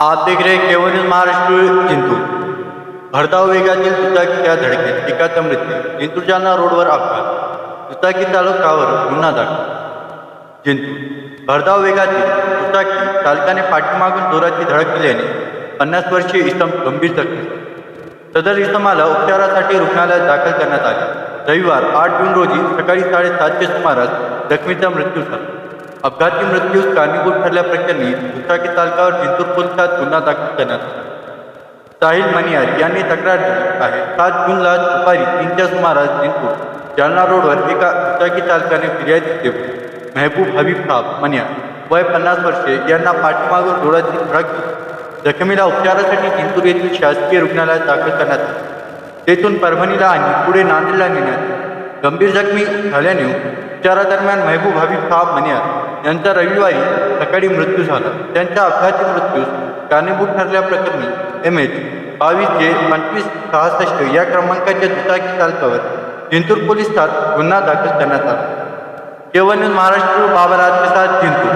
आज देख केवळ महाराष्ट्र जिंतूर भरधाव वेगातील दुचाकीच्या धडकेत एकाचा मृत्यू जिंतूर जालना रोडवर अपघात। दुचाकी चालकावर गुन्हा दाखल। जिंतूर भरधाव वेगातील दुचाकी चालकाने पाठीमागून जोराची धडक दिल्याने पन्नास वर्षीय इसम गंभीर जखमी सदर इसमाला उपचारासाठी रुग्णालयात दाखल करण्यात आले। रविवार आठ जून रोजी सकाळी साडेसातच्या सुमारास जखमीचा मृत्यू झाला। अपघाती मृत्यूस कारणीभूत ठरल्याप्रकरणी दुचाकी चालकावर जिंतूर पोलिसात गुन्हा दाखल करण्यात साहिल मनियार यांनी तक्रार दिली आहे. सात जूनला दुपारी तीनच्या सुमारास जिंतूर जालना रोडवर एका दुचाकी चालकाने फिर्याद देऊन मेहबूब हबीब साब मनियार वय पन्नास वर्षे यांना पाठीमागून डोळ्याची धडक जखमीला उपचारासाठी जिंतूर येथील शासकीय रुग्णालयात दाखल करण्यात आले. तेथून परभणीला आणि पुढे नांदेडला नेण्यात गंभीर जखमी झाल्याने उपचारादरम्यान महबूब हबीब साहब मनियार यांचा रविवारी सकाळी मृत्यू झाला. त्यांच्या अपघाती मृत्यूस कारणीभूत ठरल्याप्रकरणी एम एच बावीस जे पंचवीस सहासष्ट या क्रमांकाच्या दुचाकी चालकावर जिंतूर पोलिसात गुन्हा दाखल करण्यात आला. केवळ महाराष्ट्र बाबराज प्रसाद जिंतूर.